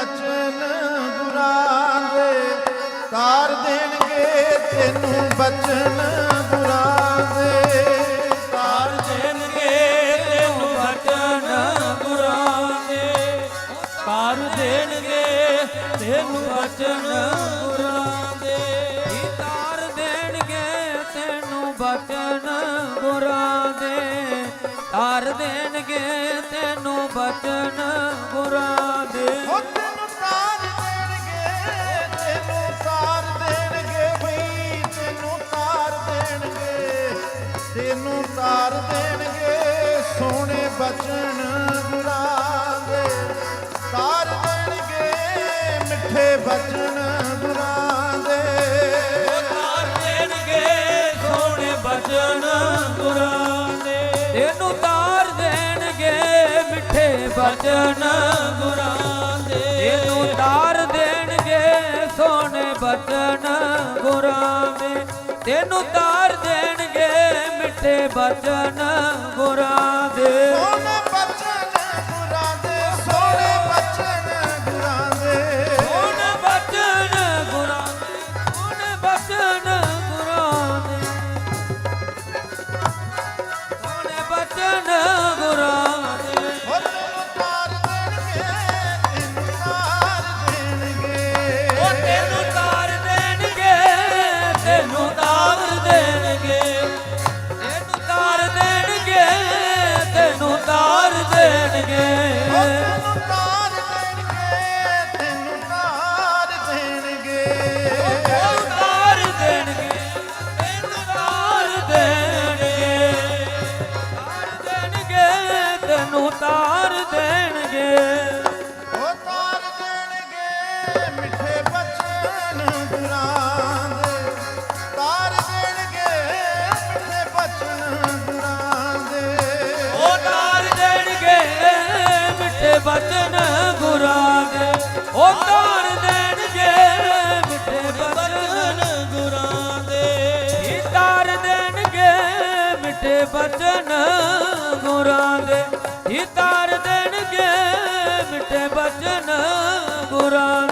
ਬਚਨ ਬੁਰਾ ਦੇ ਤਾਰ ਦੇਣਗੇ ਤੈਨੂੰ ਬਚਨ ਬੁਰਾ ਦੇ ਤਾਰ ਦੇਣਗੇ ਤੈਨੂੰ ਬਚਨ ਬੁਰਾ ਦੇ ਤਾਰ ਦੇਣਗੇ ਤੈਨੂੰ ਬਚਨ ਬੁਰਾ ਦੇ ਤਾਰ ਦੇਣਗੇ ਤੈਨੂੰ ਬਚਨ ਬੁਰਾ ਦੇ ਤਾਰ ਦੇਣਗੇ ਤੈਨੂੰ ਬਚਨ ਬੁਰਾ ਦੇ ਬਚਨ ਗੁਰਾਂ ਦੇ ਤਾਰ ਦੇਣਗੇ ਮਿੱਠੇ ਬਚਨ ਗੁਰਾਂ ਦੇ ਤਾਰ ਦੇਣਗੇ ਸੋਹਣੇ ਬਚਨ ਗੁਰਾਂ ਦੇ ਤੈਨੂੰ ਤਾਰ ਦੇਣਗੇ ਮਿੱਠੇ ਬਚਨ ਗੁਰਾਂ ਦੇ ਤੈਨੂੰ ਤਾਰ ਦੇਣਗੇ ਸੋਹਣੇ ਬਚਨ ਗੁਰਾਂ ਦੇ ਤੈਨੂੰ ਤਾਰ ਦੇਣਗੇ ਮਿੱਠੇ ਬਚਨ ਗੁਰਾਂ ਤੈਨੂੰ ਤਾਰ ਦੇਣਗੇ। ਉਹ ਤਾਰ ਦੇਣਗੇ ਮਿੱਠੇ ਬਚਨ ਗੁਰਾਂ ਦੇ ਤਾਰ ਦੇਣਗੇ ਮਿੱਠੇ ਬਚਨ ਗੁਰਾਂ ਦੇ ਉਹ ਤਾਰ ਦੇਣਗੇ ਮਿੱਠੇ ਬਚਨ ਗੁਰਾਂ ਦੇ ਉਹ ਤਾਰ ਦੇਣਗੇ ਮਿੱਠੇ ਬਚਨ ਗੁਰਾਂ ਦੇ ਹੀ ਤਾਰ ਦੇਣਗੇ ਮਿੱਠੇ ਬਚਨ ਹੀ ਤਾਰ ਦੇਣਗੇ ਮਿੱਠੇ ਬਚਨ ਗੁਰਾਂ